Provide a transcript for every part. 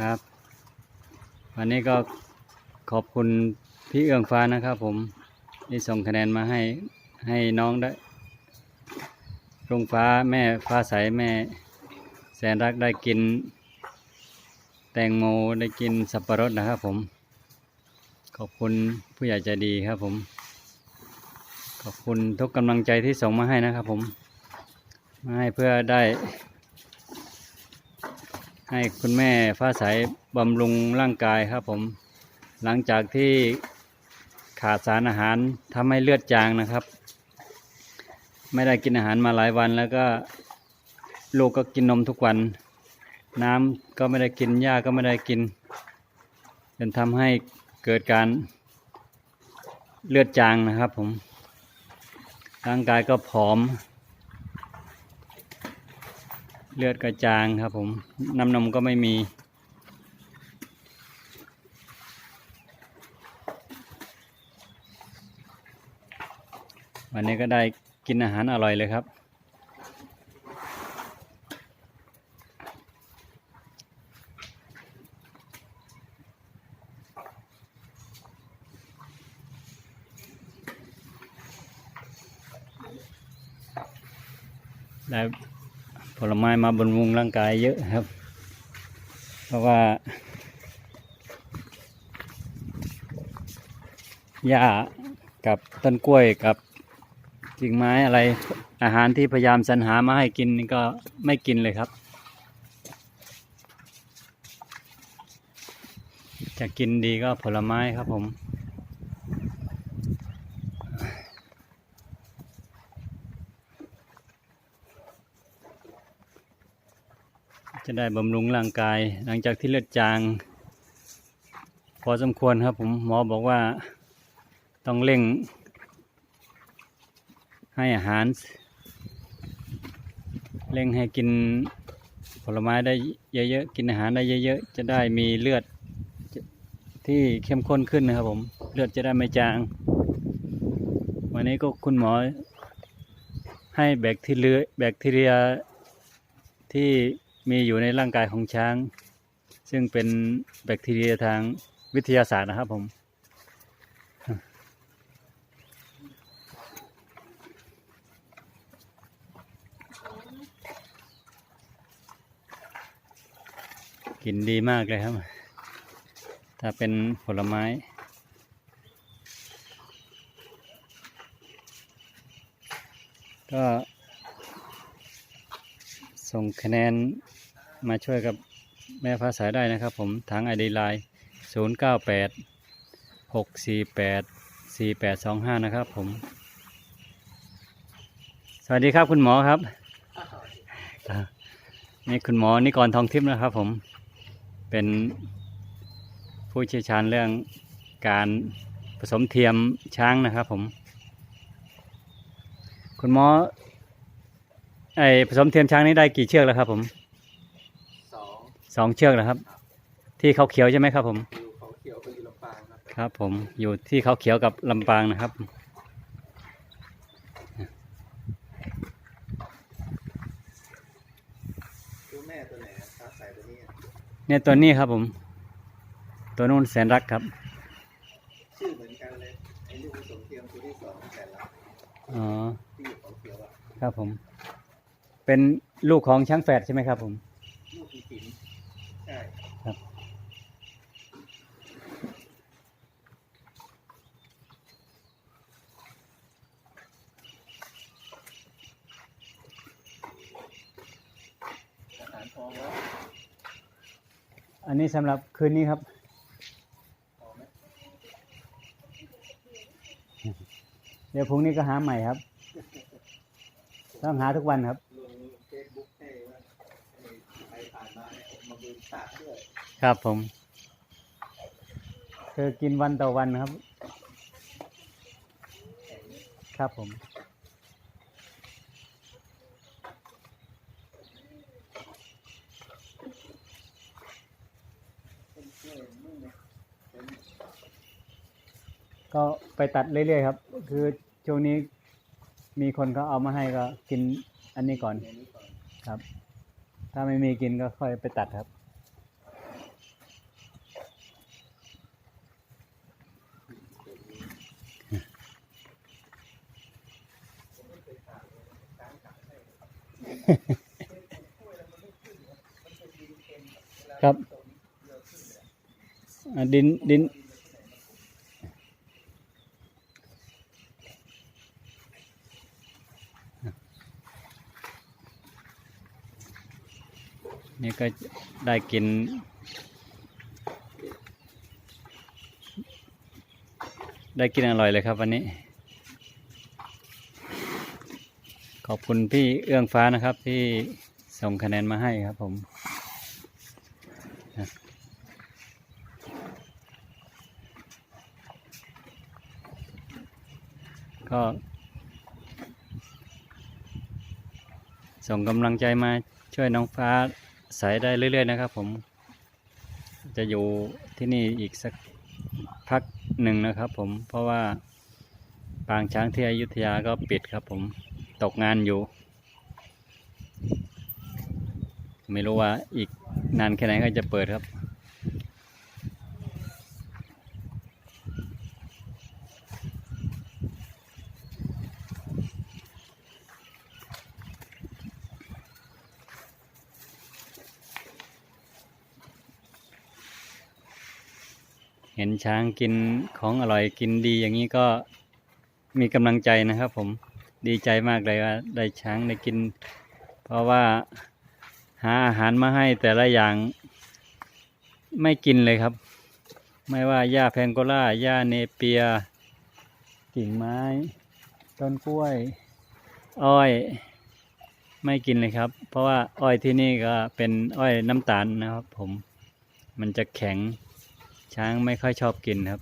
ครับ วันนี้ก็ขอบคุณพี่เอื้องฟ้านะครับผมที่ส่งคะแนนมาให้ให้น้องได้รุ่งฟ้าแม่ฟ้าใสแม่ แสนรักได้กิน แตงโมได้กินสับปะรดนะครับผม ขอบคุณผู้ใหญ่ใจดีครับผม ขอบคุณทุกกำลังใจที่ส่งมาให้นะครับผม มาให้เพื่อได้ ให้คุณแม่ฟ้าใสบำรุงร่างกายครับผม หลังจากที่ขาดสารอาหารทำให้เลือดจางนะครับ ไม่ได้กินอาหารมาหลายวันแล้วก็ลูกก็กินนมทุกวัน น้ำก็ไม่ได้กินหญ้าก็ไม่ได้กินจนทำให้เกิดการเลือดจางนะครับผม ร่างกายก็ผอม เลือดกระจางครับผมน้ำนมก็ไม่มีวันนี้ก็ได้กินอาหารอร่อยเลยครับ ได้ ลไม้มาบำรุงร่างกายเยอะครับ เพราะว่าหญ้ากับต้นกล้วยกับกิ่งไม้อะไร อาหารที่พยายามสรรหามาให้กินนี่ก็ไม่กินเลยครับ จะกินดีก็ผลไม้ครับผมะได้บำรุงร่างกาย หลังจากที่เลือดจาง พอสมควรครับผมหมอบอกว่าต้องเร่ง ให้อาหาร เร่งให้กินผลไม้ได้เยอะๆ กินอาหารได้เยอะๆ จะได้มีเลือดที่เข้มข้นขึ้นนะครับผม เลือดจะได้ไม่จาง วันนี้ก็คุณหมอให้แบคทีเรียแบคทีเรียที่ มีอยู่ในร่างกายของช้าง ซึ่งเป็นแบคทีเรียทางวิทยาศาสตร์นะครับผม กินดีมากเลยครับ ถ้าเป็นผลไม้ก็ส่งคะแนน มาช่วยกับแม่ฟ้าสายได้นะครับผมทางไอดีไลน์ศูนย์เก้าแปดหกสี่แปดสี่แปดสองห้านะครับผม สวัสดีครับคุณหมอครับ นี่คุณหมอนิกรทองทิพย์นะครับผมเป็นผู้เชี่ยวชาญเรื่องการผสมเทียมช้างนะครับผม คุณหมอไอผสมเทียมช้างนี้ได้กี่เชือกแล้วครับผม สองเชือกแล้วครับ ที่เขาเขียวใช่ไหมครับ ผมอยู่เขาเขียวไปอยู่ลำปางครับครับ ผมอยู่ที่เขาเขียวกับลำปางนะครับ ตัวแม่ตัวไหนอะฟ้าใสตัวนี้อะเนี่ยตัวนี้ครับผม ตัวนู้นแสนรักครับ ชื่อเหมือนกันเลยไอ้ลูกผสมเทียมตัวที่สองแต่ละอ๋อที่อยู่เขาเขียวอะครับผม เป็นลูกของช้างแฝดใช่ไหมครับผม ลูกมีสินใช่ ครับ อาหารพอแล้ว อันนี้สำหรับคืนนี้ครับพอไหมเดี๋ยวพรุ่งนี้ก็หาใหม่ครับ ต้องหาทุกวันครับลงเฟซบุ๊กให้ว่าให้ใครผ่านมาเนี่ยเอามาดูตากด้วยครับผม คือกินวันต่อวันครับ ครับผม ก็ไปตัดเรื่อยๆครับ คือช่วงนี้มีคนเขาเอามาให้ก็กินอันนี้ก่อนครับ ถ้าไม่มีกินก็ค่อยไปตัดครับ ครับดินดิน นี่ก็ได้กิน ได้กินอร่อยเลยครับวันนี้ ขอบคุณพี่เอื้องฟ้านะครับ ที่ส่งคะแนนมาให้ครับผมก็ ส่งกำลังใจมาช่วยน้องฟ้า ใสได้เรื่อย ๆ นะครับ ผม จะอยู่ที่นี่อีกสักพักหนึ่งนะครับ ผมเพราะว่าปางช้างที่อยุธยาก็ปิดครับ ผมตกงานอยู่ ไม่รู้ว่าอีกนานแค่ไหนก็จะเปิดครับ ห็นช้างกินของอร่อยกินดีอย่างนี้ก็มีกำลังใจนะครับ ผมดีใจมากเลยว่าได้ช้างได้กิน เพราะว่าหาอาหารมาให้แต่ละอย่างไม่กินเลยครับ ไม่ว่าหญ้าแพงโกล่าหญ้าเนเปีย กิ่งไม้ ต้นกล้วย อ้อย ไม่กินเลยครับ เพราะว่าอ้อยที่นี่ก็เป็นอ้อยน้ำตาลนะครับ ผมมันจะแข็ง ช้างไม่ค่อยชอบกินครับ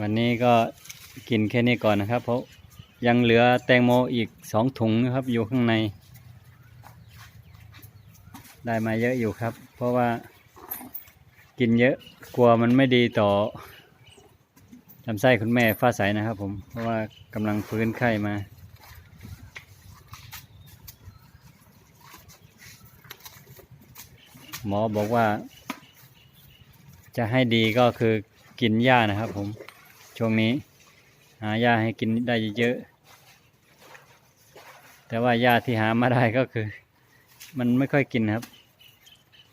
วันนี้ก็กินแค่นี้ก่อนนะครับ เพราะยังเหลือแตงโมอีกสองถุงนะครับอยู่ข้างใน ได้มาเยอะอยู่ครับ เพราะว่ากินเยอะกลัวมันไม่ดีต่อลำไส้คุณแม่ฟ้าใสนะครับผม เพราะว่ากำลังฟื้นไข้มา หมอบอกว่า จะให้ดีก็คือกินหญ้านะครับผม ช่วงนี้ หาหญ้าให้กินได้เยอะ แต่ว่าหญ้าที่หามาได้ก็คือ มันไม่ค่อยกินครับ